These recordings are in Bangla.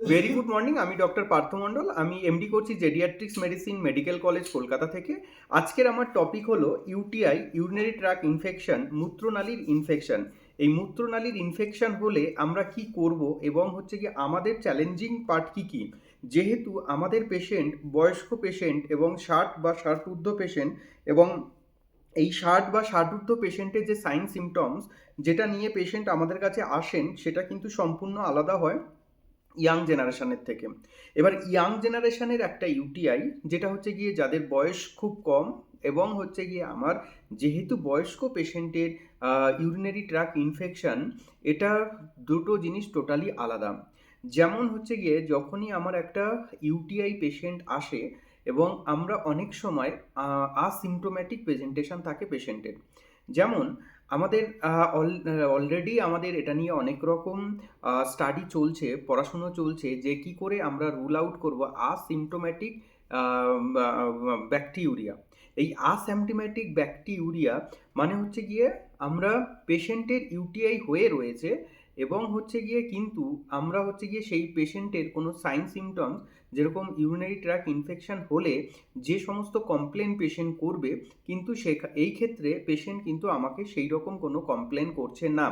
ভেরি গুড মর্নিং আমি ডক্টর পার্থ মণ্ডল। আমি এমডি করছি geriatrics medicine medical college Kolkata থেকে। আজকের আমার টপিক হলো ইউটিআই ইউরিনারি ট্র্যাক ইনফেকশন মূত্রনালীর ইনফেকশন এই মূত্রনালীর ইনফেকশন হলে আমরা কি করব এবং হচ্ছে কি আমাদের চ্যালেঞ্জিং পার্ট কি কি? যেহেতু আমাদের পেশেন্ট বয়স্ক পেশেন্ট এবং ষাট বা ষাট ঊর্ধ্ব পেশেন্ট এবং এই ষাট বা ষাটঊর্ধ্ব পেশেন্টের যে সাইন সিমটমস যেটা নিয়ে পেশেন্ট আমাদের কাছে আসেন, সেটা কিন্তু সম্পূর্ণ আলাদা হয়। ইয়াং জেনারেশনের থেকে। এবার ইয়াং জেনারেশনের একটা ইউটিআই যেটা হচ্ছে গিয়ে যাদের বয়স খুব কম এবং হচ্ছে গিয়ে আমার যেহেতু বয়স্ক পেশেন্টের ইউরিনারি ট্র্যাক ইনফেকশন এটা দুটো জিনিস টোটালি আলাদা। যেমন হচ্ছে গিয়ে যখনই আমার একটা ইউটিআই পেশেন্ট আসে এবং আমরা অনেক সময় আসিমটোম্যাটিক প্রেজেন্টেশন থাকে পেশেন্টের যেমন আমাদের অলরেডি আমাদের এটা নিয়ে অনেক রকম স্টাডি চলছে, পড়াশুনো চলছে, যে কি করে আমরা রুল আউট করব আসিমটোম্যাটিক ব্যাকটেরিয়া এই আসিমটোম্যাটিক ব্যাকটেরিয়া মানে হচ্ছে গিয়ে আমরা পেশেন্টের ইউটিআই হয়ে রয়েছে এবং হচ্ছে গিয়ে কিন্তু আমরা হচ্ছে গিয়ে সেই পেশেন্টের কোনো সাইন সিমটমস যেরকম ইউরিনারি ট্র্যাক ইনফেকশন হলে যে সমস্ত কমপ্লেন পেশেন্ট করবে, কিন্তু সে এই ক্ষেত্রে পেশেন্ট কিন্তু আমাকে সেই রকম কোনো কমপ্লেন করছে না।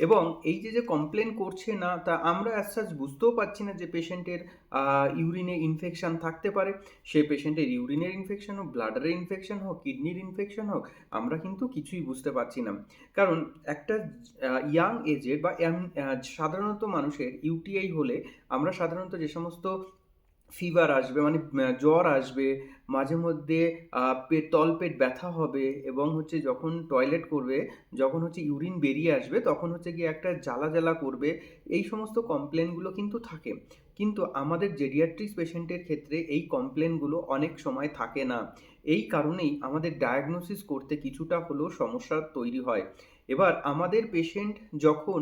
এবং এই যে যে কমপ্লেন করছে না, তা আমরা অ্যাজ বুঝতেও পারছি না যে পেশেন্টের ইউরিনে ইনফেকশান থাকতে পারে। সে পেশেন্টের ইউরিনের ইনফেকশন হোক ব্লাডারের ইনফেকশন হোক কিডনির ইনফেকশন হোক, আমরা কিন্তু কিছুই বুঝতে পারছি না। কারণ একটা ইয়াং এজের বা সাধারণত মানুষের ইউটিআই হলে আমরা সাধারণত যে সমস্ত ফিভার আসবে মানে জ্বর আসবে, মাঝে মধ্যে পেট তলপেট ব্যথা হবে এবং হচ্ছে যখন টয়লেট করবে, যখন হচ্ছে ইউরিন বেরিয়ে আসবে, তখন হচ্ছে গিয়ে একটা জ্বালা জ্বালা করবে, এই সমস্ত কমপ্লেনগুলো কিন্তু থাকে। কিন্তু আমাদের জেডিয়াট্রিক্স পেশেন্টের ক্ষেত্রে এই কমপ্লেনগুলো অনেক সময় থাকে না। এই কারণেই আমাদের ডায়াগনোসিস করতে কিছুটা হলেও সমস্যা তৈরি হয়। এবার আমাদের পেশেন্ট যখন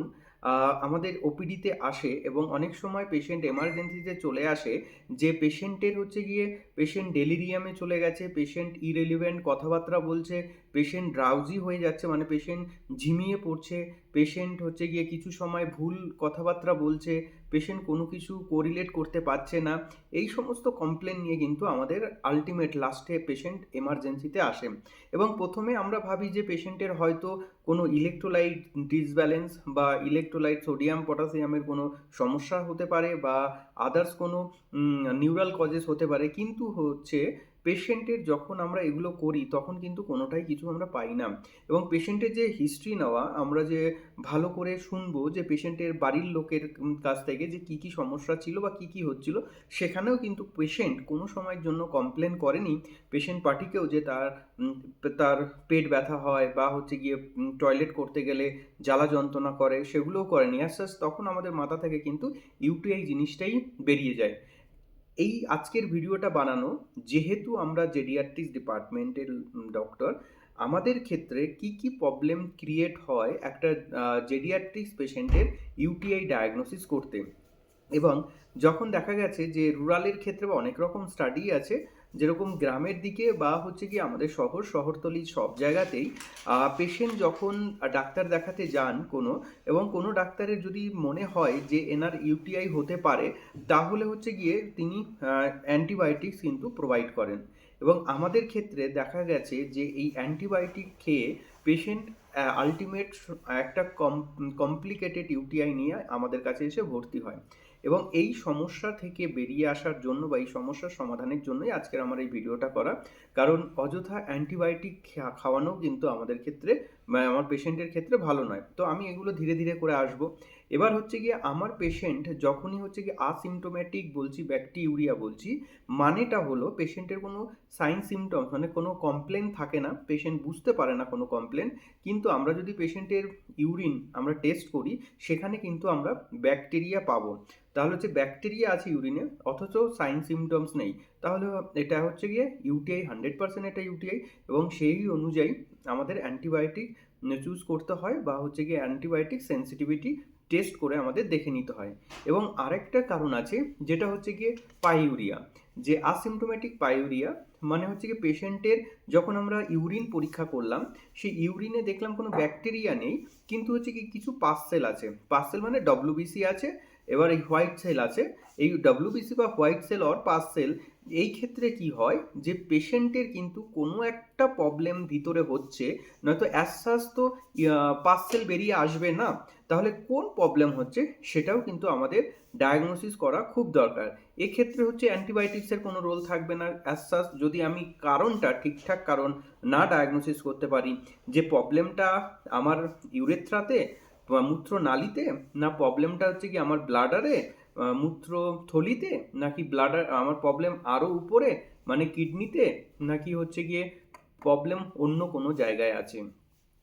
আমাদের ওপিডিতে আসে এবং অনেক সময় পেশেন্ট এমার্জেন্সিতে চলে আসে যে পেশেন্টের হচ্ছে গিয়ে পেশেন্ট ডেলিরিয়ামে চলে গেছে পেশেন্ট ইরেলিভেন্ট কথাবার্তা বলছে পেশেন্ট ড্রাউজি হয়ে যাচ্ছে মানে পেশেন্ট ঝিমিয়ে পড়ছে পেশেন্ট হচ্ছে গিয়ে কিছু সময় ভুল কথাবার্তা বলছে পেশেন্ট কোনো কিছু কোরিলেট করতে পারছে না, এই সমস্ত কমপ্লেন নিয়ে কিন্তু আমাদের আলটিমেট লাস্টে পেশেন্ট এমার্জেন্সিতে আসে। এবং প্রথমে আমরা ভাবি যে পেশেন্টের হয়তো কোনো ইলেকট্রোলাইট ডিসব্যালেন্স বা ইলেকট্রোলাইট সোডিয়াম পটাশিয়ামের কোনো সমস্যা হতে পারে বা আদার্স কোনো নিউরাল কজেস হতে পারে। কিন্তু হচ্ছে পেশেন্টের যখন আমরা এগুলো করি, তখন কিন্তু কোনোটাই কিছু আমরা পাই না। এবং পেশেন্টের যে হিস্ট্রি নেওয়া, আমরা যে ভালো করে শুনব যে পেশেন্টের বাড়ির লোকের কাছ থেকে যে কী কী সমস্যা ছিল বা কী কী হচ্ছিল, সেখানেও কিন্তু পেশেন্ট কোনো সময়ের জন্য কমপ্লেন করেনি। পেশেন্ট পার্টিকেও যে তার তার পেট ব্যথা হয় বা হচ্ছে গিয়ে টয়লেট করতে গেলে জ্বালা যন্ত্রণা করে, সেগুলোও করেনি। আস্তে তখন আমাদের মাথা থেকে কিন্তু ইউটিআই জিনিসটাই বেরিয়ে যায়। এই আজকের ভিডিওটা বানানো, যেহেতু আমরা জেডিয়াট্রিক্স ডিপার্টমেন্টের ডক্টর আমাদের ক্ষেত্রে কি কি প্রবলেম ক্রিয়েট হয় একটা জেডিয়াট্রিক্স পেশেন্টের ইউটিআই ডায়াগনোসিস করতে। এবং যখন দেখা গেছে যে রুরালের ক্ষেত্রে অনেক রকম স্টাডি আছে যেরকম গ্রামের দিকে বা হচ্ছে কি আমাদের শহর, শহরতলি সব জায়গাতেই পেশেন্ট যখন ডাক্তার দেখাতে যান কোনো এবং কোনো ডাক্তারের যদি মনে হয় যে এনার ইউটিআই হতে পারে, তাহলে হচ্ছে গিয়ে তিনি অ্যান্টিবায়োটিক্স কিন্তু প্রোভাইড করেন। এবং আমাদের ক্ষেত্রে দেখা গেছে যে এই অ্যান্টিবায়োটিক খেয়ে পেশেন্ট আলটিমেট একটা কম কমপ্লিকেটেড ইউটিআই নিয়ে আমাদের কাছে এসে ভর্তি হয়। এবং এই সমস্যা থেকে বেরিয়ে আসার জন্য বা এই সমস্যার সমাধানের জন্যই আজকের আমার এই ভিডিওটা করা। কারণ অযথা অ্যান্টিবায়োটিক খাওয়ানো কিন্তু আমাদের ক্ষেত্রে আমার পেশেন্টের ক্ষেত্রে ভালো নয়। তো আমি এগুলো ধীরে ধীরে করে আসব। এবার হচ্ছে গিয়ে আমার পেশেন্ট যখনই হচ্ছে গিয়ে আসিমটোম্যাটিক বলছি ব্যাকটেরিয়া বলছি, মানেটা হলো পেশেন্টের কোনো সাইন সিমটমস মানে কোনো কমপ্লেন থাকে না পেশেন্ট বুঝতে পারে না কোনো কমপ্লেন কিন্তু আমরা যদি পেশেন্টের ইউরিন আমরা টেস্ট করি, সেখানে কিন্তু আমরা ব্যাকটেরিয়া পাবো। তাহলে হচ্ছে ব্যাকটেরিয়া আছে ইউরিনে অথচ সাইন সিমটমস নেই। তাহলে এটা হচ্ছে গিয়ে ইউটিআই হান্ড্রেড পার্সেন্ট এটা ইউটিআই এবং সেই অনুযায়ী আমাদের অ্যান্টিবায়োটিক চুজ করতে হয় বা হচ্ছে গিয়ে অ্যান্টিবায়োটিক সেন্সিটিভিটি টেস্ট করে আমাদের দেখে নিতে হয়। এবং আরেকটা কারণ আছে, যেটা হচ্ছে গিয়ে পাইউরিয়া যে আসিমটোম্যাটিক পাইউরিয়া মানে হচ্ছে কি পেশেন্টের যখন আমরা ইউরিন পরীক্ষা করলাম, সেই ইউরিনে দেখলাম কোনো ব্যাকটেরিয়া নেই, কিন্তু হচ্ছে কি কিছু পার্সেল আছে। পার্সেল মানে ডব্লিউবিসি আছে, এবার এই হোয়াইট সেল আছে। এই ডাব্লিউবিসি বা white cell or pus cell এই ক্ষেত্রে কি হয় যে পেশেন্টের কিন্তু কোনো একটা প্রবলেম ভিতরে হচ্ছে, নয়তো অ্যাসাস তো পাস সেল বেরিয়ে আসবে না। তাহলে কোন প্রবলেম হচ্ছে সেটাও কিন্তু আমাদের ডায়াগনোসিস করা খুব দরকার। এক্ষেত্রে হচ্ছে অ্যান্টিবায়োটিক্সের কোনো রোল থাকবে না। অ্যাসাস যদি আমি কারণটা, ঠিকঠাক কারণ না ডায়াগনোসিস করতে পারি, যে প্রবলেমটা আমার ইউরেথ্রাতে বা মূত্রনালীতে, না প্রবলেমটা হচ্ছে কি আমার ব্লাডারে মূত্র থলিতে নাকি ব্লাডার আমার প্রবলেম আরও উপরে মানে কিডনিতে নাকি হচ্ছে গিয়ে প্রবলেম অন্য কোনো জায়গায় আছে।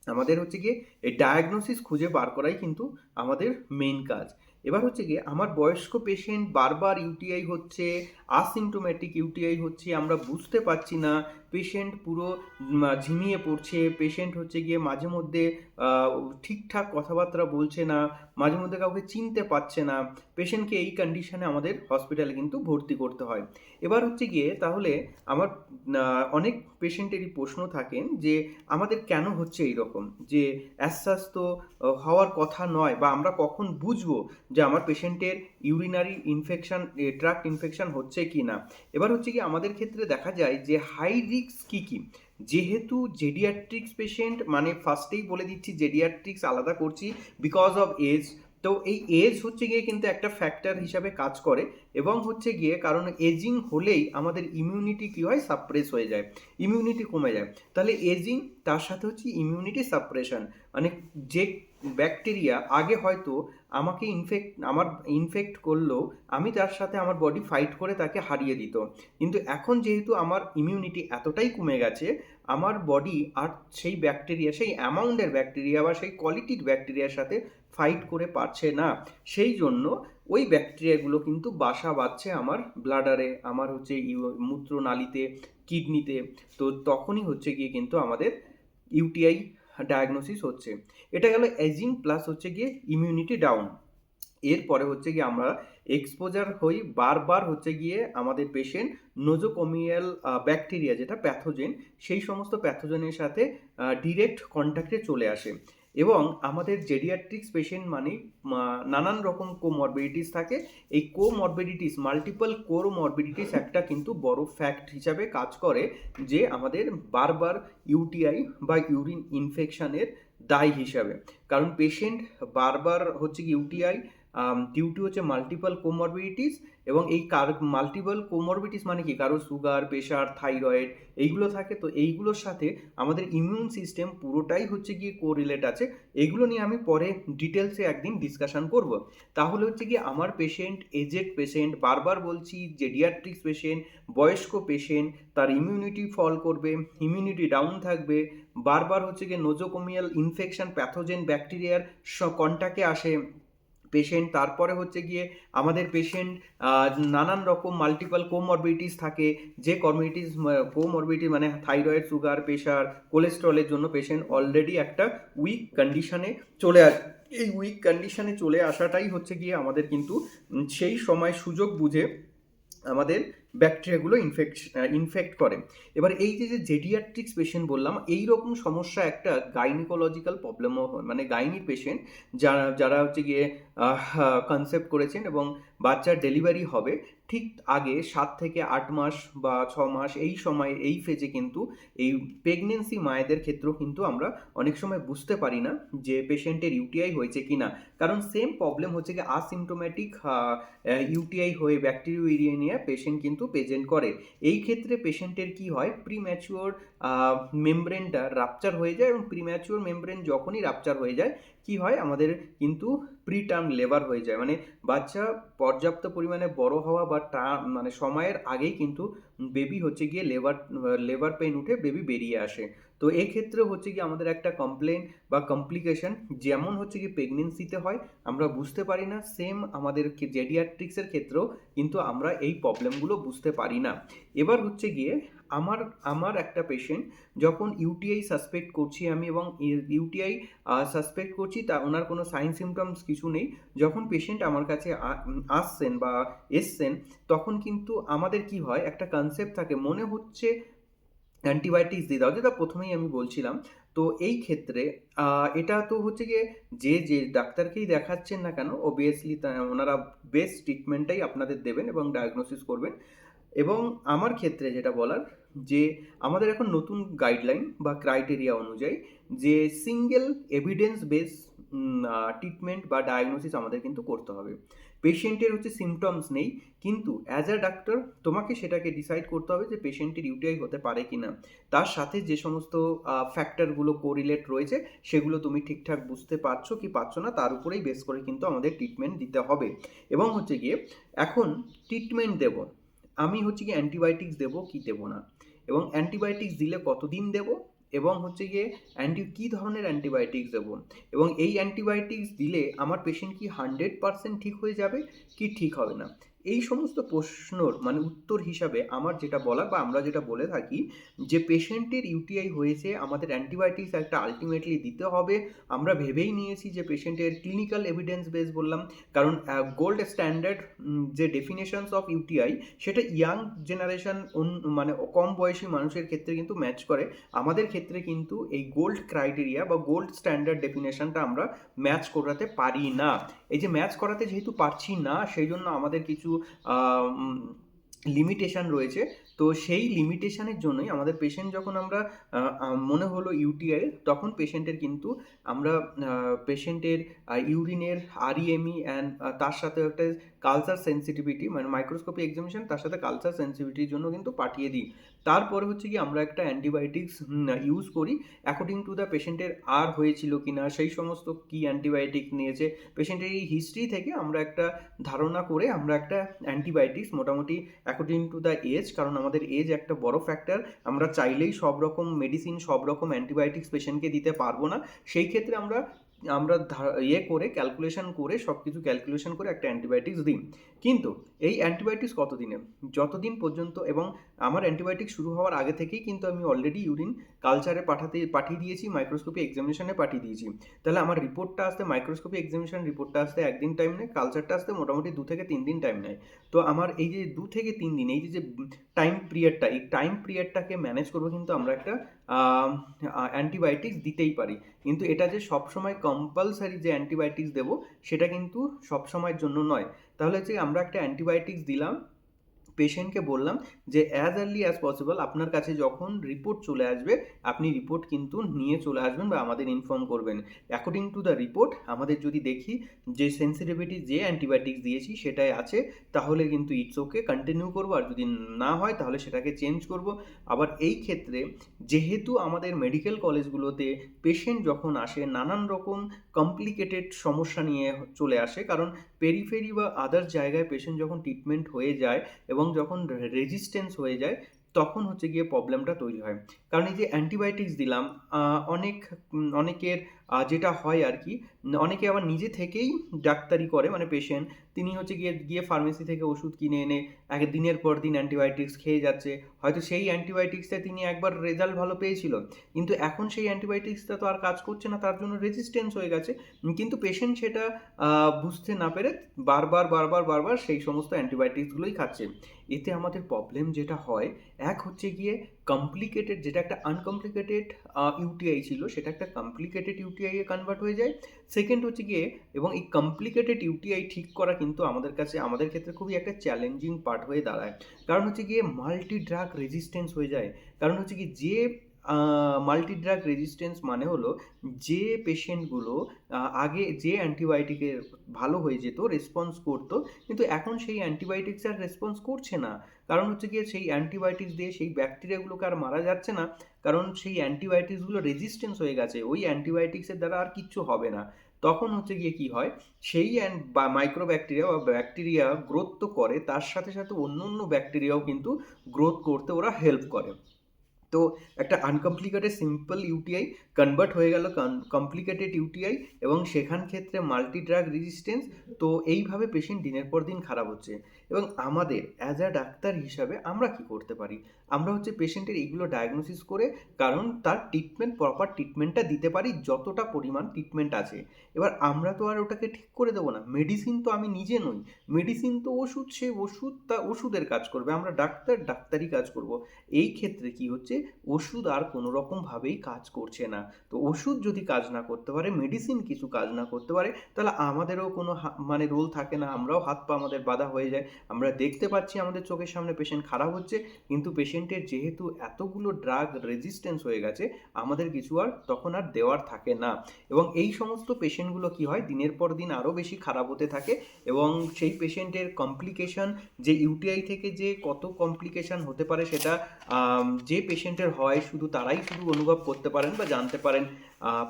আমাদের হচ্ছে গিয়ে এই ডায়াগনোসিস খুঁজে বার করাই কিন্তু আমাদের মেন কাজ। এবার হচ্ছে গিয়ে আমার বয়স্ক পেশেন্ট বারবার ইউটিআই হচ্ছে আসিমটোম্যাটিক ইউটিআই হচ্ছে, আমরা বুঝতে পারছি না পেশেন্ট পুরো ঝিমিয়ে পড়ছে পেশেন্ট হচ্ছে গিয়ে মাঝে মধ্যে ঠিকঠাক কথাবার্তা বলছে না, মাঝে মধ্যে কাউকে চিনতে পারছে না পেশেন্টকে এই কন্ডিশনে আমাদের হসপিটালে কিন্তু ভর্তি করতে হয়। এবার হচ্ছে গিয়ে তাহলে আমার অনেক পেশেন্টেরই প্রশ্ন থাকেন যে, আমাদের কেন হচ্ছে এই রকম যে অ্যাসাস হওয়ার কথা নয় বা আমরা কখন বুঝব যে আমার পেশেন্টের ইউরিনারি ইনফেকশন ট্রাক্ট ইনফেকশন হচ্ছে কি না? এবার হচ্ছে কি আমাদের ক্ষেত্রে দেখা যায় যে হাই রিস্ক কী কী? যেহেতু জেডিয়াট্রিক্স পেশেন্ট মানে ফার্স্টেই বলে দিচ্ছি জেডিয়াট্রিক্স আলাদা করছি বিকজ অফ এজ তো এই এজ হচ্ছে গিয়ে কিন্তু একটা ফ্যাক্টর হিসাবে কাজ করে এবং হচ্ছে গিয়ে কারণ এজিং হলেই আমাদের ইমিউনিটি কী হয়? সাপ্রেস হয়ে যায়। ইমিউনিটি কমে যায়। তাহলে এজিং তার সাথে হচ্ছে ইমিউনিটি সাপ্রেশন মানে যে ব্যাকটেরিয়া আগে হয়তো আমাকে ইনফেক্ট আমার ইনফেক্ট করলেও আমি তার সাথে আমার বডি ফাইট করে তাকে হারিয়ে দিত। কিন্তু এখন যেহেতু আমার ইমিউনিটি এতটাই কমে গেছে, আমার বডি আর সেই ব্যাকটেরিয়া সেই অ্যামাউন্টের ব্যাকটেরিয়া বা সেই কোয়ালিটির ব্যাকটেরিয়ার সাথে ফাইট করে পারছে না। সেই জন্য ওই ব্যাকটেরিয়াগুলো কিন্তু বাসা বাঁধছে আমার ব্লাডারে আমার হচ্ছে মূত্রনালীতে কিডনিতে তো। তখনই হচ্ছে গিয়ে কিন্তু আমাদের ইউটিআই ডায়াগনোসিস হচ্ছে। এটা গেল এজিং প্লাস হচ্ছে গিয়ে ইমিউনিটি ডাউন এরপরে হচ্ছে গিয়ে আমরা এক্সপোজার হই, বারবার হচ্ছে গিয়ে আমাদের পেশেন্ট নোজোকমিয়াল ব্যাকটেরিয়া যেটা প্যাথোজেন সেই সমস্ত প্যাথোজেনের সাথে ডিরেক্ট কন্ট্যাক্টে চলে আসে। এবং আমাদের জেডিয়াট্রিক্স পেশেন্ট মানে নানান রকম কোমরবিডিটিস থাকে। এই কোমরবিডিটিস মাল্টিপল কোমরবিডিটিস একটা কিন্তু বড় ফ্যাক্ট হিসাবে কাজ করে যে আমাদের বারবার ইউটিআই বা ইউরিন ইনফেকশানের দায় হিসাবে। কারণ পেশেন্ট বারবার হচ্ছে কি ইউটিআই ডিউটি হচ্ছে মাল্টিপল কোমরবিডিটিস এবং এই কার মাল্টিপল কোমরবিডিটিস মানে কি? কারও সুগার প্রেশার থাইরয়েড এইগুলো থাকে। তো এইগুলোর সাথে আমাদের ইমিউন সিস্টেম পুরোটাই হচ্ছে গিয়ে কোরিলেট আছে। এগুলো নিয়ে আমি পরে ডিটেলসে একদিন ডিসকাশন করব। তাহলে হচ্ছে কি আমার পেশেন্ট এজেড পেশেন্ট বারবার বলছি যে জেডিয়াট্রিক্স পেশেন্ট বয়স্ক পেশেন্ট তার ইমিউনিটি ফল করবে ইমিউনিটি ডাউন থাকবে, বারবার হচ্ছে গিয়ে নোজোকোমিয়াল ইনফেকশন প্যাথোজেন ব্যাকটেরিয়ার স কন্টাক্টে আসে পেশেন্ট তারপরে হচ্ছে গিয়ে আমাদের পেশেন্ট নানান রকম মাল্টিপল কোমরবিটিস থাকে। যে কমরবিটিস কোমরবিটি মানে থাইরয়েড সুগার প্রেশার কোলেস্ট্রলের জন্য পেশেন্ট অলরেডি একটা উইক কন্ডিশনে চলে আসে, এই উইক কন্ডিশনে চলে আসাটাই হচ্ছে গিয়ে আমাদের কিন্তু সেই সময় সুযোগ বুঝে আমাদের ব্যাকটেরিয়াগুলো ইনফেক্ট ইনফেক্ট করে। এবার এই যে জেডিয়াট্রিক্স পেশেন্ট বললাম এই রকম সমস্যা একটা গাইনিকোলজিক্যাল প্রবলেমও হয়। মানে গাইনি পেশেন্ট যারা যারা হচ্ছে গিয়ে কনসেপ্ট করেছেন এবং বাচ্চার ডেলিভারি হবে ঠিক আগে সাত থেকে আট মাস বা ছ মাস এই সময়, এই ফেজে কিন্তু এই প্রেগনেন্সি মায়েদের ক্ষেত্রেও কিন্তু আমরা অনেক সময় বুঝতে পারি না যে পেশেন্টের ইউটিআই হয়েছে কি না কারণ সেম প্রবলেম হচ্ছে কি আসিমটোম্যাটিক ইউটিআই হয়ে ব্যাকটেরিয়া নিয়ে পেশেন্ট কিন্তু প্রেজেন্ট করে। এই ক্ষেত্রে পেশেন্টের কি হয়? প্রিম্যাচিওর মেমব্রেনটা রাপচার হয়ে যায় এবং প্রিম্যাচিওর মেমব্রেন যখনই রাপচার হয়ে যায়, কি হয়? আমাদের কিন্তু প্রিটার্ম লেবার হয়ে যায়। মানে বাচ্চা পর্যাপ্ত পরিমাণে বড় হওয়া বা টা মানে সময়ের আগেই কিন্তু বেবি হচ্ছে গিয়ে লেবার লেবার পেন উঠে বেবি বেরিয়ে আসে। তো এক্ষেত্রে হচ্ছে কি আমাদের একটা কমপ্লেন বা কমপ্লিকেশন যেমন হচ্ছে কি প্রেগনেন্সিতে হয়, আমরা বুঝতে পারি না। সেম আমাদের জেডিয়াট্রিক্সের ক্ষেত্রেও কিন্তু আমরা এই প্রবলেমগুলো বুঝতে পারি না। এবার হচ্ছে গিয়ে আমার আমার একটা পেশেন্ট যখন ইউটিআই সাসপেক্ট করছি আমি এবং ইউটিআই সাসপেক্ট করছি তা ওনার কোনো সাইন সিমটমস কিছু নেই। যখন পেশেন্ট আমার কাছে আসছেন বা এসছেন, তখন কিন্তু আমাদের কি হয়, একটা কনসেপ্ট থাকে, মনে হচ্ছে অ্যান্টিবায়োটিক্স দিয়ে দাও যেটা প্রথমেই আমি বলছিলাম। তো এই ক্ষেত্রে এটা তো হচ্ছে গিয়ে যে যে ডাক্তারকেই দেখাচ্ছেন না কেন অবভিয়াসলি ওনারা বেস্ট ট্রিটমেন্টটাই আপনাদের দেবেন এবং ডায়াগনোসিস করবেন। এবং আমার ক্ষেত্রে যেটা বলার যে আমাদের এখন নতুন গাইডলাইন বা ক্রাইটেরিয়া অনুযায়ী যে সিঙ্গেল এভিডেন্স বেস ট্রিটমেন্ট বা ডায়াগনোসিস আমাদের কিন্তু করতে হবে। পেশেন্টের হচ্ছে সিমটমস নেই, কিন্তু অ্যাজ আ ডাক্তার তোমাকে সেটাকে ডিসাইড করতে হবে যে পেশেন্টের ইউটিআই হতে পারে কি না তার সাথে যে সমস্ত ফ্যাক্টরগুলো কোরিলেট রয়েছে, সেগুলো তুমি ঠিকঠাক বুঝতে পারছ কি পারছ না, তার উপরেই বেস করে কিন্তু আমাদের ট্রিটমেন্ট দিতে হবে। এবং হচ্ছে গিয়ে এখন ট্রিটমেন্ট দেব। আমি হচ্ছে গিয়ে অ্যান্টিবায়োটিক্স দেবো, কি দেবো না। এবং অ্যান্টিবায়োটিক্স দিলে কতদিন দেবো? এবং হচ্ছে গিয়ে অ্যান্টি কী ধরনের অ্যান্টিবায়োটিক্স দেবো? এবং এই অ্যান্টিবায়োটিক্স দিলে আমার পেশেন্ট কি হান্ড্রেড পারসেন্ট ঠিক হয়ে যাবে, কি ঠিক হবে না? এই সমস্ত প্রশ্নর মানে উত্তর হিসাবে আমার যেটা বলার বা আমরা যেটা বলে থাকি যে পেশেন্টের ইউটিআই হয়েছে, আমাদের অ্যান্টিবায়োটিক্স একটা আলটিমেটলি দিতে হবে। আমরা ভেবেই নিয়েছি যে পেশেন্টের ক্লিনিক্যাল এভিডেন্স বেস বললাম। কারণ গোল্ড স্ট্যান্ডার্ড যে ডেফিনেশনস অফ ইউটিআই সেটা ইয়াং জেনারেশন মানে কম বয়সী মানুষের ক্ষেত্রে কিন্তু ম্যাচ করে। আমাদের ক্ষেত্রে কিন্তু এই গোল্ড ক্রাইটেরিয়া বা গোল্ড স্ট্যান্ডার্ড ডেফিনেশনটা আমরা ম্যাচ করাতে পারি না। এই যে ম্যাচ করাতে যেহেতু পারছি না, সেই জন্য আমাদের কিছু লিমিটেশন রয়েছে। তো সেই লিমিটেশানের জন্যই আমাদের পেশেন্ট যখন আমরা মনে হলো ইউটিআই তখন পেশেন্টের কিন্তু আমরা পেশেন্টের ইউরিনের আরইএমই অ্যান্ড তার সাথে একটা কালচার সেন্সিটিভিটি মানে মাইক্রোস্কোপি এক্সামিনেশন তার সাথে কালচার সেন্সিটিভিটির জন্য কিন্তু পাঠিয়ে দিই। তারপরে হচ্ছে কি আমরা একটা অ্যান্টিবায়োটিক্স ইউজ করি। অ্যাকর্ডিং টু দ্য পেশেন্টের আর হয়েছিল কি না, সেই সমস্ত কি অ্যান্টিবায়োটিক নিয়েছে পেশেন্টের এই হিস্ট্রি থেকে আমরা একটা ধারণা করে আমরা একটা অ্যান্টিবায়োটিক্স মোটামুটি অ্যাকর্ডিং টু দ্য এজ কারণ আমাদের এজ একটা বড় ফ্যাক্টর আমরা চাইলেই সব রকম মেডিসিন সব রকম অ্যান্টিবায়োটিক্স পেশেন্টকে দিতে পারব না। সেই ক্ষেত্রে আমরা আমরা ইয়ে করে ক্যালকুলেশন করে সব কিছু ক্যালকুলেশন করে একটা অ্যান্টিবায়োটিক্স দিই। কিন্তু এই অ্যান্টিবায়োটিক্স কতদিনে? যতদিন পর্যন্ত, এবং আমার অ্যান্টিবায়োটিক শুরু হওয়ার আগে থেকেই কিন্তু আমি অলরেডি ইউরিন কালচারে পাঠাতে, পাঠিয়ে দিয়েছি মাইক্রোস্কোপি এক্সামিনেশনে পাঠিয়ে দিয়েছি। তাহলে আমার রিপোর্টটা আসতে মাইক্রোস্কোপি এক্সামিনেশন রিপোর্টটা আসতে একদিন টাইম নেয় কালচারটা আসতে মোটামুটি দু থেকে তিন দিন টাইম নেয়। তো আমার এই যে দু থেকে তিন দিন, এই যে টাইম পিরিয়ডটা এই টাইম পিরিয়ডটাকে ম্যানেজ করব কিন্তু আমরা একটা অ্যান্টিবায়োটিক্স দিতেই পারি। কিন্তু এটা যে সবসময় কম্পালসারি যে অ্যান্টিবায়োটিক্স দেবো, সেটা কিন্তু সবসময়ের জন্য নয়। তাহলে যে আমরা একটা অ্যান্টিবায়োটিক্স দিলাম পেশেন্টকে বললাম যে অ্যাজ আর্লি অ্যাজ পসিবল আপনার কাছে যখন রিপোর্ট চলে আসবে, আপনি রিপোর্ট কিন্তু নিয়ে চলে আসবেন বা আমাদের ইনফর্ম করবেন। অ্যাকর্ডিং টু দ্য রিপোর্ট আমাদের যদি দেখি যে সেন্সিটিভিটি যে অ্যান্টিবায়োটিক্স দিয়েছি সেটাই আছে, তাহলে কিন্তু ইটস ওকে কন্টিনিউ করব। আর যদি না হয়, তাহলে সেটাকে চেঞ্জ করব। আবার এই ক্ষেত্রে যেহেতু আমাদের মেডিকেল কলেজগুলোতে পেশেন্ট যখন আসে, নানান রকম কমপ্লিকেটেড সমস্যা নিয়ে চলে আসে, কারণ পেরিফেরি বা আদার জায়গায় পেশেন্ট যখন ট্রিটমেন্ট হয়ে যায় এবং যখন রেজিস্ট্যান্স হয়ে যায়, তখন হচ্ছে গিয়ে প্রবলেমটা তৈরি হয়। কারণ এই যে অ্যান্টিবায়োটিক্স দিলাম অনেক অনেকের যেটা হয় আর কি অনেকে আবার নিজে থেকেই ডাক্তারি করে মানে পেশেন্ট তিনি হচ্ছে গিয়ে গিয়ে ফার্মেসি থেকে ওষুধ কিনে এনে, এক দিনের পর দিন অ্যান্টিবায়োটিক্স খেয়ে যাচ্ছে। হয়তো সেই অ্যান্টিবায়োটিক্সটা তিনি একবার রেজাল্ট ভালো পেয়েছিল, কিন্তু এখন সেই অ্যান্টিবায়োটিক্সটা তো আর কাজ করছে না, তার জন্য রেজিস্ট্যান্স হয়ে গেছে। কিন্তু পেশেন্ট সেটা বুঝতে না পেরে বারবার বারবার বারবার সেই সমস্ত অ্যান্টিবায়োটিক্সগুলোই খাচ্ছে। এতে আমাদের প্রবলেম যেটা হয়, এক হচ্ছে গিয়ে কমপ্লিকেটেড যেটা একটা আনকমপ্লিকেটেড ইউটিআই ছিল, সেটা একটা কমপ্লিকেটেড ইউটিআই এ কনভার্ট হয়ে যায়। সেকেন্ড হচ্ছে গিয়ে, এবং এই কমপ্লিকেটেড ইউটিআই ঠিক করা কিন্তু আমাদের কাছে, আমাদের ক্ষেত্রে খুবই একটা চ্যালেঞ্জিং পার্ট হয়ে দাঁড়ায়। কারণ হচ্ছে গিয়ে মাল্টি ড্রাগ রেজিস্ট্যান্স হয়ে যায়। কারণ হচ্ছে কি যে মাল্টি ড্রাগ রেজিস্ট্যান্স মানে হলো যে পেশেন্টগুলো আগে যে অ্যান্টিবায়োটিকের ভালো হয়ে যেত রেসপন্স করতো, কিন্তু এখন সেই অ্যান্টিবায়োটিক্স আর রেসপন্স করছে না। কারণ হচ্ছে গিয়ে সেই অ্যান্টিবায়োটিক্স দিয়ে সেই ব্যাকটেরিয়াগুলোকে আর মারা যাচ্ছে না, কারণ সেই অ্যান্টিবায়োটিক্সগুলো রেজিস্ট্যান্স হয়ে গেছে। ওই অ্যান্টিবায়োটিক্সের দ্বারা আর কিচ্ছু হবে না। তখন হচ্ছে গিয়ে কি হয়, সেই বা মাইক্রো ব্যাকটেরিয়া বা ব্যাকটেরিয়া গ্রোথ তো করে, তার সাথে সাথে অন্য অন্য ব্যাকটেরিয়াও কিন্তু গ্রোথ করতে ওরা হেল্প করে। তো একটা আনকমপ্লিকেটেড সিম্পল ইউটিআই কনভার্ট হয়ে গেল কমপ্লিকেটেড ইউটিআই এবং সেখান ক্ষেত্রে মাল্টি ড্রাগ রেজিস্ট্যান্স তো এইভাবে পেশেন্ট দিনের পর দিন খারাপ হচ্ছে। এবং আমাদের অ্যাজ আ ডাক্তার হিসাবে আমরা কি করতে পারি? আমরা হচ্ছে পেশেন্টের এইগুলো ডায়াগনোসিস করে কারণ তার ট্রিটমেন্ট প্রপার ট্রিটমেন্টটা দিতে পারি যতটা পরিমাণ ট্রিটমেন্ট আছে। এবার আমরা তো আর ওটাকে ঠিক করে দেবো না। মেডিসিন তো আমি নিজে নই। মেডিসিন তো ওষুধ, সে ওষুধ, তা ওষুধের কাজ করবে। আমরা ডাক্তার, ডাক্তারই কাজ করব। এই ক্ষেত্রে কি হচ্ছে? ওষুধ আর কোনো রকমভাবেই কাজ করছে না। তো ওষুধ যদি কাজ না করতে পারে মেডিসিন কিছু কাজ না করতে পারে, তাহলে আমাদেরও কোনো মানে রোল থাকে না। আমরাও হাত পা আমাদের বাধা হয়ে যায়। আমরা দেখতে পাচ্ছি আমাদের চোখের সামনে পেশেন্ট খারাপ হচ্ছে, কিন্তু পেশেন্টের যেহেতু এতগুলো ড্রাগ রেজিস্ট্যান্স হয়ে গেছে, আমাদের কিছু আর তখন আর দেওয়ার থাকে না। এবং এই সমস্ত পেশেন্টগুলো কি হয়? দিনের পর দিন আরও বেশি খারাপ হতে থাকে এবং সেই পেশেন্টের কমপ্লিকেশন যে ইউটিআই থেকে যে কত কমপ্লিকেশন হতে পারে সেটা যে পেশেন্টের হয়, শুধু তারাই শুধু অনুভব করতে পারেন বা জানতে পারেন।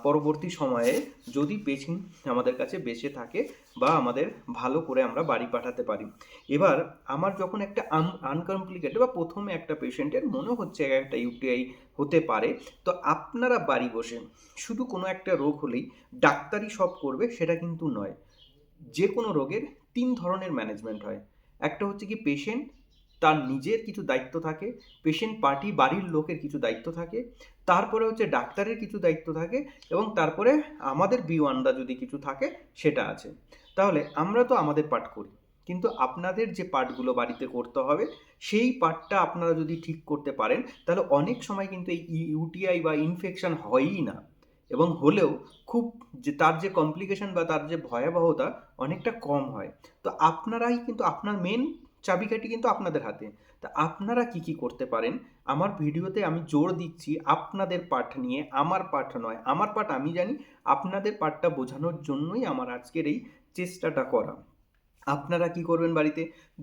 পরবর্তী সময়ে যদি পেশেন্ট আমাদের কাছে বেঁচে থাকে বা আমাদের ভালো করে আমরা বাড়ি পাঠাতে পারি। এবার আমার যখন একটা আনকমপ্লিকেটেড বা প্রথমে একটা পেশেন্টের মনে হচ্ছে একটা ইউটিআই হতে পারে, তো আপনারা বাড়ি বসে শুধু কোনো একটা রোগ হলেই ডাক্তারি সব করবে সেটা কিন্তু নয়। যে কোনো রোগের তিন ধরনের ম্যানেজমেন্ট হয়। একটা হচ্ছে কি পেশেন্ট তার নিজের কিছু দায়িত্ব থাকে পেশেন্ট পার্টি বাড়ির লোকের কিছু দায়িত্ব থাকে তারপরে হচ্ছে ডাক্তারের কিছু দায়িত্ব থাকে এবং তারপরে আমাদের বিওয়ানদা যদি কিছু থাকে, সেটা আছে। তাহলে আমরা তো আমাদের পাঠ করি, কিন্তু আপনাদের যে পার্টগুলো বাড়িতে করতে হবে, সেই পার্টটা আপনারা যদি ঠিক করতে পারেন, তাহলে অনেক সময় কিন্তু এই ইউটিআই বা ইনফেকশন হয়ই না। এবং হলেও খুব যে তার যে কমপ্লিকেশন বা তার যে ভয়াবহতা অনেকটা কম হয়। তো আপনারাই কিন্তু আপনার মেন চাবিকাঠি কিন্তু আপনাদের হাতে। তা আপনারা কি কি করতে পারেন? আমার ভিডিওতে আমি জোর দিচ্ছি আপনাদের পাঠ নিয়ে। আমার পাঠ নয়, আমার পাঠ আমি জানি। আপনাদের পাঠটা বোঝানোর জন্যই আমার আজকের এই চেষ্টাটা করা। আপনারা কি করবেন বাড়িতে?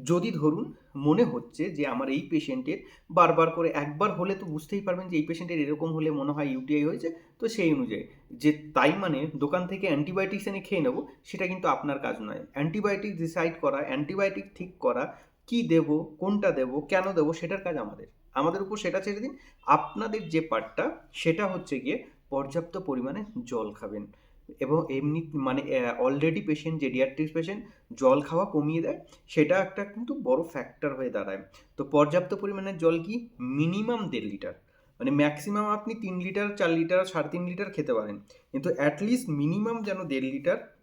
যদি ধরুন মনে হচ্ছে যে আমার এই পেশেন্টের বারবার করে একবার হলে তো বুঝতেই পারবেন যে এই পেশেন্টের এরকম হলে মনে হয় ইউটিআই হয়েছে। তো সেই অনুযায়ী যে তাই মানে দোকান থেকে অ্যান্টিবায়োটিক্স এনে খেয়ে নেব, সেটা কিন্তু আপনার কাজ নয়। অ্যান্টিবায়োটিক ডিসাইড করা, অ্যান্টিবায়োটিক ঠিক করা কি দেব, কোনটা দেব, কেন দেব সেটার কাজ আমাদের। আমাদের উপর সেটা ছেড়ে দিন। আপনাদের যে পার্টটা, সেটা হচ্ছে গিয়ে পর্যাপ্ত পরিমাণে জল খাবেন। এবং এমনি মানে অলরেডি পেশেন্ট যে জেডিয়াট্রিক্স পেশেন্ট জল খাওয়া কমিয়ে দেয়। সেটা একটা কিন্তু বড় ফ্যাক্টর হয়ে দাঁড়ায়। তো পর্যাপ্ত পরিমাণে জল কি? মিনিমাম দেড় লিটার। মানে ম্যাক্সিমাম আপনি তিন লিটার, চার লিটার, সাড়ে তিন লিটার খেতে পারেন। কিন্তু অ্যাটলিস্ট মিনিমাম যেন দেড় লিটার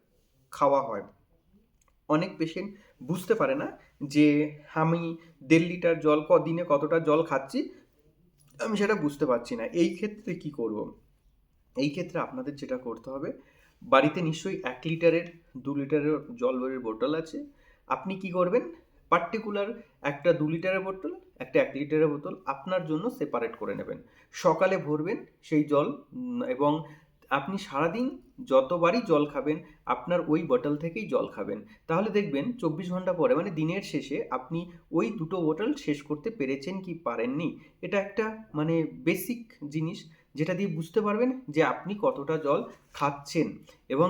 খাওয়া হয়। অনেক পেশেন্ট বুঝতে পারে না যে আমি দেড় লিটার জল ক দিনে কতটা জল খাচ্ছি, আমি সেটা বুঝতে পারছি না। এই ক্ষেত্রে কি করব? এই ক্ষেত্রে আপনাদের যেটা করতে হবে, বাড়িতে নিশ্চয়ই এক লিটারের, দু লিটারের জল ভরের বোতল আছে। আপনি কি করবেন? পার্টিকুলার একটা দু লিটারের বোতল, একটা এক লিটারের বোতল আপনার জন্য সেপারেট করে নেবেন। সকালে ভরবেন সেই জল এবং আপনি সারাদিন যতবারই জল খাবেন, আপনার ওই বটল থেকেই জল খাবেন। তাহলে দেখবেন চব্বিশ ঘণ্টা পরে মানে দিনের শেষে আপনি ওই দুটো বোতল শেষ করতে পেরেছেন কি পারেননি? এটা একটা মানে বেসিক জিনিস। যেটা দিয়ে বুঝতে পারবেন যে আপনি কতটা জল খাচ্ছেন এবং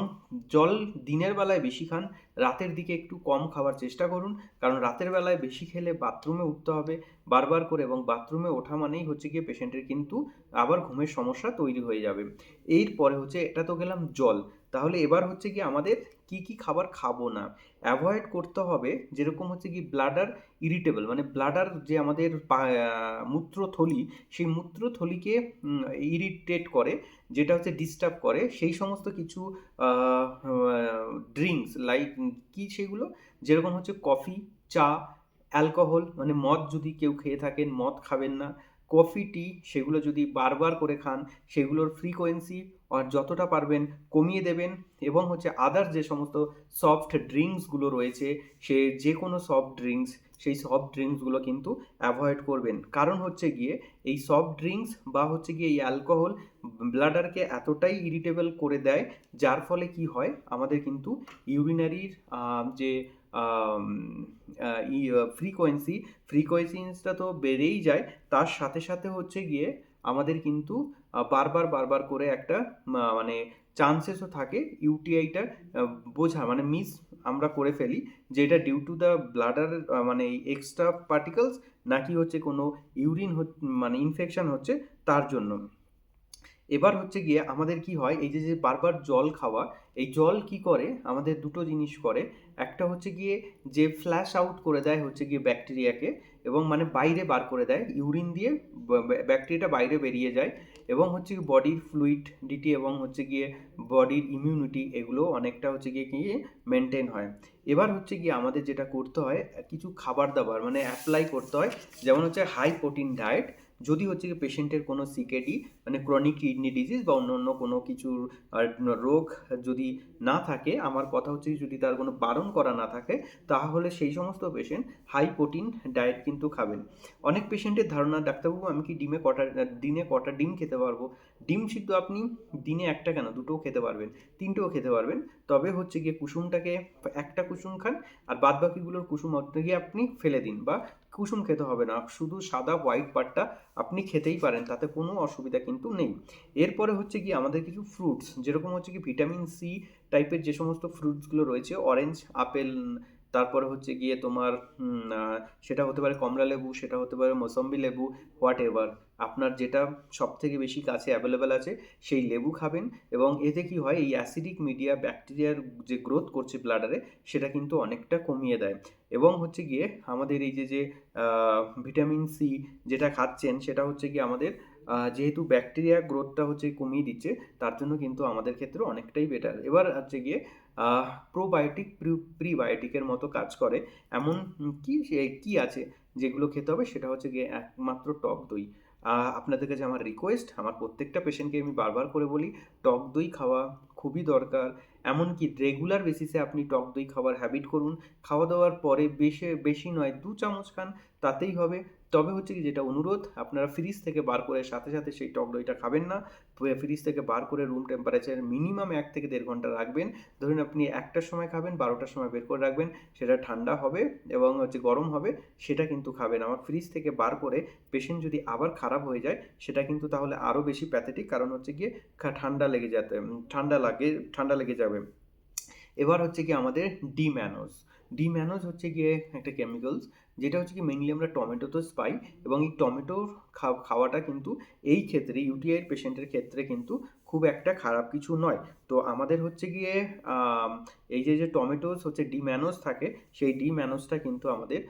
জল দিনের বেলায় বেশি খান, রাতের দিকে একটু কম খাওয়ার চেষ্টা করুন, কারণ রাতের বেলায় বেশি খেলে বাথরুমে উঠতে হবে বারবার করে এবং বাথরুমে ওঠা মানেই হচ্ছে গিয়ে পেশেন্টের কিন্তু আবার ঘুমের সমস্যা তৈরি হয়ে যাবে। এরপরে হচ্ছে, এটা তো গেলাম জল। তাহলে এবার হচ্ছে কি আমাদের কি কি খাবার খাব না? অ্যাভয়েড করতে হবে যেরকম হচ্ছে কি ব্লাডার ইরিটেবল মানে ব্লাডার যে আমাদের মূত্রথলি, সেই মূত্রথলিকে ইরিটেট করে, যেটা হচ্ছে ডিস্টার্ব করে, সেই সমস্ত কিছু ড্রিঙ্কস লাইক কি সেগুলো? যেরকম হচ্ছে কফি চা অ্যালকোহল মানে মদ যদি কেউ খেয়ে থাকেন, মদ খাবেন না। কফি টি সেগুলো যদি বারবার করে খান, সেগুলোর ফ্রিকোয়েন্সি আর যতটা পারবেন কমিয়ে দেবেন এবং হচ্ছে আদার যে সমস্ত সফট ড্রিঙ্কসগুলো রয়েছে, সে যে কোনো সফট ড্রিঙ্কস সেই সফট ড্রিঙ্কসগুলো কিন্তু অ্যাভয়েড করবেন। কারণ হচ্ছে গিয়ে এই সফট ড্রিঙ্কস বা হচ্ছে গিয়ে এই অ্যালকোহল ব্লাডারকে এতটাই ইরিটেবল করে দেয়, যার ফলে কি হয়? আমাদের কিন্তু ইউরিনারির যে ফ্রিকোয়েন্সি ফ্রিকোয়েন্সিটা তো বেড়েই যায়। তার সাথে সাথে হচ্ছে গিয়ে আমাদের কিন্তু বারবার বারবার করে একটা মানে চান্সেসও থাকে ইউটিআইটা বোঝা মানে মিস আমরা করে ফেলি যে এটা ডিউ টু দ্য ব্লাডার মানে এক্সট্রা পার্টিকলস নাকি হচ্ছে কোনো ইউরিন মানে ইনফেকশন হচ্ছে তার জন্য। এবার হচ্ছে গিয়ে আমাদের কি হয়, এই যে যে বারবার জল খাওয়া, এই জল কি করে? আমাদের দুটো জিনিস করে। একটা হচ্ছে গিয়ে যে ফ্ল্যাশ আউট করে দেয় হচ্ছে গিয়ে ব্যাকটেরিয়াকে এবং মানে বাইরে বার করে দেয় ইউরিন দিয়ে ব্যাকটেরিয়াটা বাইরে বেরিয়ে যায়। এবং হচ্ছে বডির ফ্লুইডিটি এবং হচ্ছে গিয়ে বডির ইমিউনিটি এগুলো অনেকটা হচ্ছে গিয়ে কি মেনটেন হয়। এবার হচ্ছে গিয়ে আমাদের যেটা করতে হয়, কিছু খাবার দাবার মানে অ্যাপ্লাই করতে হয়, যেমন হচ্ছে হাই প্রোটিন ডায়েট যদি হচ্ছে কি পেশেন্টের কোনো সিকেডি মানে ক্রনিক কিডনি ডিজিজ বা অন্য অন্য কোনো কিছুর রোগ যদি না থাকে, আমার কথা হচ্ছে যদি তার কোনো বারণ করা না থাকে, তাহলে সেই সমস্ত পেশেন্ট হাই প্রোটিন ডায়েট কিন্তু খাবেন। অনেক পেশেন্টের ধারণা, ডাক্তারবাবু, আমি কি ডিমে কটা, দিনে কটা ডিম খেতে পারব? ডিম সিদ্ধ আপনি দিনে একটা কেন? দুটোও খেতে পারবেন, তিনটেও খেতে পারবেন। তবে হচ্ছে গিয়ে কুসুমটাকে একটা কুসুম খান, আর বাদ বাকিগুলোর কুসুম গিয়ে আপনি ফেলে দিন বা কুসুম খেতে হবে না। শুধু সাদা হোয়াইট পাটটা আপনি খেতেই পারেন, তাতে কোনো অসুবিধা কিন্তু নেই। এরপরে হচ্ছে কি আমাদের কিছু ফ্রুটস যেরকম হচ্ছে কি ভিটামিন সি টাইপের যে সমস্ত ফ্রুটসগুলো রয়েছে অরেঞ্জ আপেল তারপরে হচ্ছে গিয়ে তোমার সেটা হতে পারে কমলা লেবু, সেটা হতে পারে মৌসম্বি লেবু হোয়াট এভার আপনার যেটা সব থেকে বেশি কাছে অ্যাভেলেবেল আছে, সেই লেবু খাবেন এবং এতে কি হয়, এই অ্যাসিডিক মিডিয়া ব্যাকটেরিয়ার যে গ্রোথ করছে ব্লাডারে সেটা কিন্তু অনেকটা কমিয়ে দেয়। এবং হচ্ছে গিয়ে আমাদের এই যে যে ভিটামিন সি যেটা খাচ্ছেন, সেটা হচ্ছে গিয়ে আমাদের যেহেতু ব্যাকটেরিয়া গ্রোথটা হচ্ছে কমিয়ে দিচ্ছে, তার জন্য কিন্তু আমাদের ক্ষেত্রে অনেকটাই বেটার এবার হচ্ছে গিয়ে প্রোবায়োটিক প্রিবায়োটিকের মতো কাজ করে। এমন কি কি আছে যেগুলো খেতে হবে? সেটা হচ্ছে গিয়ে একমাত্র টক দই। আপনাদের কাছে আমার রিকোয়েস্ট আমার প্রত্যেকটা পেশেন্টকে আমি বারবার করে বলি, টক দই খাওয়া খুবই দরকার। এমনকি রেগুলার বেসিসে আপনি টক দই খাওয়ার হ্যাবিট করুন। খাওয়া দাওয়ার পরে বেশি বেশি নয়, দু চামচ খান। তাতেই হবে। তবে হচ্ছে কি যেটা অনুরোধ, আপনারা ফ্রিজ থেকে বার করে সাথে সাথে সেই টক দইটা খাবেন না। ফ্রিজ থেকে বার করে রুম টেম্পারেচার মিনিমাম এক থেকে দেড় ঘণ্টা রাখবেন। ধরুন আপনি একটার সময় খাবেন, বারোটার সময় বের করে রাখবেন, সেটা ঠান্ডা হবে এবং হচ্ছে গরম হবে, সেটা কিন্তু খাবেন। আমার ফ্রিজ থেকে বার করে পেশেন্ট যদি আবার খারাপ হয়ে যায়, সেটা কিন্তু তাহলে আরও বেশি প্যাথেটিক কারণ হচ্ছে গিয়ে ঠান্ডা লেগে যেতে, ঠান্ডা লাগে, ঠান্ডা লেগে যাবে। এবার হচ্ছে কি আমাদের ডিম্যানোজ ডিম্যানোজ হচ্ছে গিয়ে একটা কেমিক্যালস যেটা হচ্ছে কি মেনলি আমরা টমেটোতে পাই এবং এই টমেটোর খাওয়াটা কিন্তু এই ক্ষেত্রে ইউটিআইয়ের পেশেন্টের ক্ষেত্রে কিন্তু খুব একটা খারাপ কিছু নয়। তো আমাদের হচ্ছে গিয়ে এই যে যে টমেটোস হচ্ছে ডিম্যানোজ থাকে, সেই ডিম্যানোজটা কিন্তু আমাদের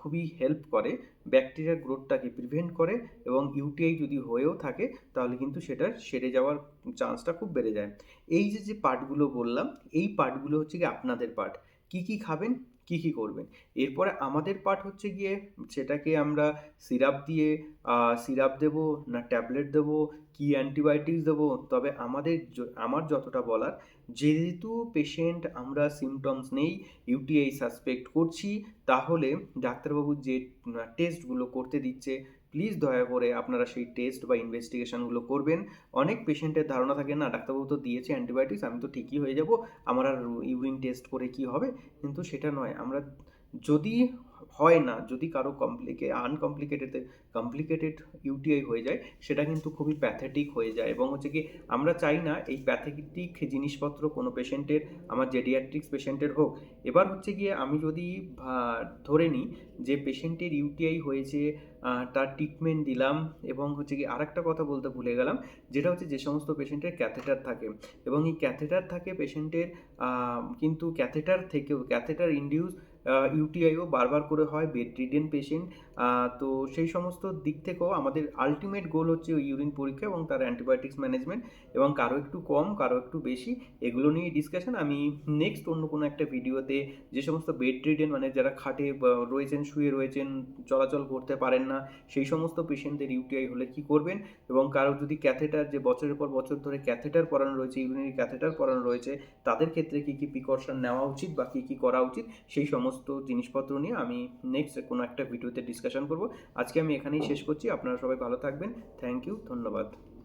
খুবই হেল্প করে ব্যাকটেরিয়ার গ্রোথটাকে প্রিভেন্ট করে এবং ইউটিআই যদি হয়েও থাকে, তাহলে কিন্তু সেটা সেরে যাওয়ার চান্সটা খুব বেড়ে যায়। এই যে যে পার্টগুলো বললাম, এই পার্টগুলো হচ্ছে কি আপনাদের পার্ট কি কি খাবেন, কি কি করবেন। এরপরে আমাদের পার্ট হচ্ছে গিয়ে সেটাকে আমরা সিরাপ দিয়ে সিরাপ দেব না ট্যাবলেট দেব, কি অ্যান্টিবায়োটিক্স দেবো, তবে আমাদের আমার যতটা বলার, যেহেতু পেশেন্ট আমরা সিমটমস নেই ইউটিআই সাসপেক্ট করছি, তাহলে ডাক্তারবাবু যে টেস্টগুলো করতে দিচ্ছে প্লিজ দয়া করে আপনারা সেই টেস্ট বা ইনভেস্টিগেশনগুলো করবেন। অনেক পেশেন্টের ধারণা থাকে না, ডাক্তারবাবু তো দিয়েছে অ্যান্টিবায়োটিক্স আমি তো ঠিকই হয়ে যাব, আমার আর ইউরিন টেস্ট করে কি হবে? কিন্তু সেটা নয়, আমরা যদি হয় না, যদি কারও কমপ্লিকে আনকমপ্লিকেটেড কমপ্লিকেটেড ইউটিআই হয়ে যায়, সেটা কিন্তু খুবই প্যাথেটিক হয়ে যায়। এবং হচ্ছে কি, আমরা চাই না এই প্যাথেটিক জিনিসপত্র কোনো পেশেন্টের আমার জেডিয়াট্রিক্স পেশেন্টের হোক। এবার হচ্ছে গিয়ে আমি যদি ধরে নিই যে পেশেন্টের ইউটিআই হয়েছে তার ট্রিটমেন্ট দিলাম এবং হচ্ছে কি আরেকটা কথা বলতে ভুলে গেলাম, যেটা হচ্ছে যে সমস্ত পেশেন্টের ক্যাথেটার থাকে এবং এই ক্যাথেটার থাকে পেশেন্টের কিন্তু ক্যাথেটার থেকেও ক্যাথেটার ইনডিউস ইউটিআইও বারবার করে হয় বেড রিডেন পেশেন্ট তো সেই সমস্ত দিক থেকেও আমাদের আলটিমেট গোল হচ্ছে ওই ইউরিন পরীক্ষা এবং তার অ্যান্টিবায়োটিক্স ম্যানেজমেন্ট এবং কারও একটু কম, কারও একটু বেশি, এগুলো নিয়ে ডিসকাশন আমি নেক্সট অন্য কোনো একটা ভিডিওতে যে সমস্ত বেড রিডেন মানে যারা খাটে রয়েছেন, শুয়ে রয়েছেন, চলাচল করতে পারেন না, সেই সমস্ত পেশেন্টদের ইউটিআই হলে কি করবেন? এবং কারও যদি ক্যাথেটার যে বছরের পর বছর ধরে ক্যাথেটার পরানো রয়েছে ইউরিনারি ক্যাথেটার পরানো রয়েছে, তাদের ক্ষেত্রে কি কি প্রিকশন নেওয়া উচিত বা কী কী করা উচিত? সেই সমস্ত জিনিসপত্র নিয়ে আমি নেক্সট কোনো একটা ভিডিওতে ডিসকাশন করব। আজকে আমি এখানেই শেষ করছি। আপনারা সবাই ভালো থাকবেন। থ্যাংক ইউ ধন্যবাদ।